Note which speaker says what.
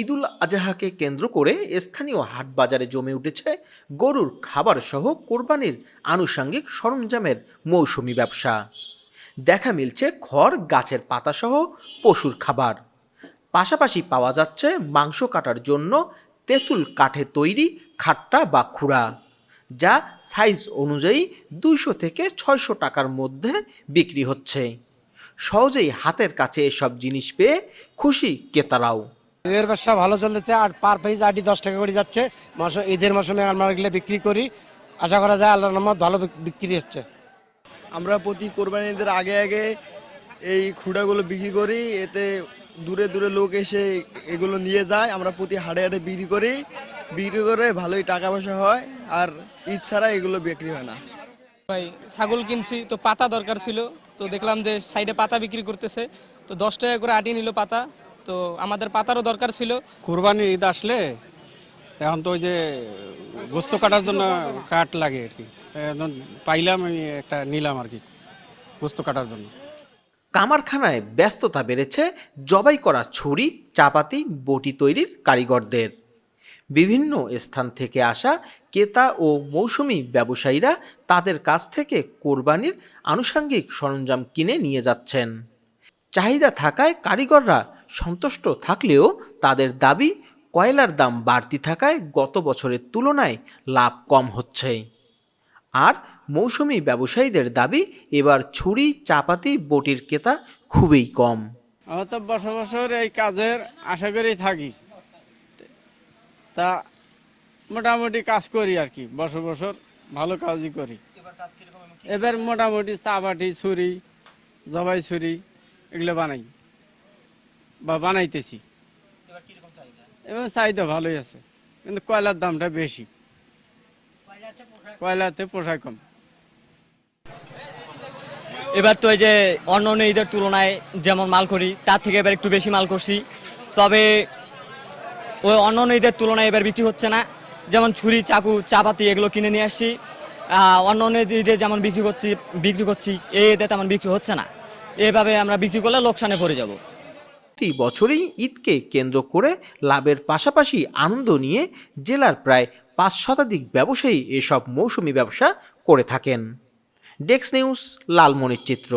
Speaker 1: ঈদুল আজহাকে কেন্দ্র করে স্থানীয় হাট বাজারে জমে উঠেছে গরুর খাবার সহ কোরবানির আনুষঙ্গিক সরঞ্জামের মৌসুমি ব্যবসা। দেখা মিলছে খড়, গাছের পাতাসহ পশুর খাবার। পাশাপাশি পাওয়া যাচ্ছে মাংস কাটার জন্য তেঁতুল কাঠে তৈরি খাট্টা বা খুঁড়া, যা সাইজ অনুযায়ী দুইশো থেকে ছয়শো টাকার মধ্যে বিক্রি হচ্ছে। সহজেই হাতের কাছে এসব জিনিস পেয়ে খুশি ক্রেতারাও।
Speaker 2: ঈদের ব্যবসা ভালো চলতেছে আর পার পিস আটি দশ টাকা করে যাচ্ছে। মাস- ঈদের মৌসুমে আমরা এগুলো বিক্রি করি। আশা করা যায় আল্লাহর রহমত ভালো বিক্রি হচ্ছে।
Speaker 3: আমরা প্রতি কোরবানিদের আগে আগে এই খুঁড়াগুলো বিক্রি করি। এতে দূরে দূরে লোক এসে এগুলো নিয়ে যায়। আমরা প্রতি হাটে হাটে বিক্রি করি। বিক্রি করে ভালোই টাকা পয়সা হয়। আর ঈদ ছাড়া এগুলো বিক্রি হয় না।
Speaker 4: ভাই ছাগল কিনছি তো পাতা দরকার ছিল। তো দেখলাম যে সাইডে পাতা বিক্রি করতেছে। তো দশ টাকা করে আটি নিল পাতা। তো আমাদের পাতারও দরকার ছিল।
Speaker 5: কোরবানি ঈদ আসলে এখন তো ওই যে গোস্ত কাটার জন্য কাঠ লাগে আর কি। এখন পাইলাম আমি একটা নিলাম আর কি গোস্ত কাটার জন্য।
Speaker 1: কামারখানায় ব্যস্ততা বেড়েছে জবাই করা ছুরি চাপাতি বটি তৈরির কারিগরদের। বিভিন্ন স্থান থেকে আসা ক্রেতা ও মৌসুমি ব্যবসায়ীরা তাদের কাছ থেকে কোরবানির আনুষঙ্গিক সরঞ্জাম কিনে নিয়ে যাচ্ছেন। চাহিদা থাকায় কারিগররা সন্তুষ্ট থাকলেও তাদের দাবি কয়লার দাম বাড়তি থাকায় গত বছরের তুলনায় লাভ কম হচ্ছে। আর মৌসুমি ব্যবসায়ীদের দাবি এবার ছুরি চাপাতি বটির ক্রেতা খুবই কম।
Speaker 5: আমরা তো বছর বছর এই কাজের আশা করেই থাকি। তা মোটামুটি কাজ করি আর কি বছর বছর ভালো কাজই করি। এবার মোটামুটি চাপাটি ছুরি জবাই ছুরি এগুলো বানাই। বা বানাইতেছি। এবার চাহিদা? ভালোই আছে কিন্তু কয়লার দামটা বেশি। কয়লাতে পোষায় কম।
Speaker 6: এবার তো এই যে অন্য অন্য ঈদের তুলনায় যেমন মাল করি তার থেকে এবার একটু বেশি মাল করছি। তবে ওই অন্য অন্য ঈদের তুলনায় এবার বিক্রি হচ্ছে না। যেমন ছুরি চাকু চাপাতি এগুলো কিনে নিয়ে আসছি। আহ, অন্য অন্য ঈদে যেমন বিক্রি করছি বিক্রি করছি এই ঈদে তেমন বিক্রি হচ্ছে না। এভাবে আমরা বিক্রি করলে লোকসানে পড়ে যাব।
Speaker 1: প্রতি বছরই ঈদকে কেন্দ্র করে লাভের পাশাপাশি আনন্দ নিয়ে জেলার প্রায় পাঁচ শতাধিক ব্যবসায়ী এসব মৌসুমি ব্যবসা করে থাকেন। ডেক্স নিউজ, লালমনির চিত্র।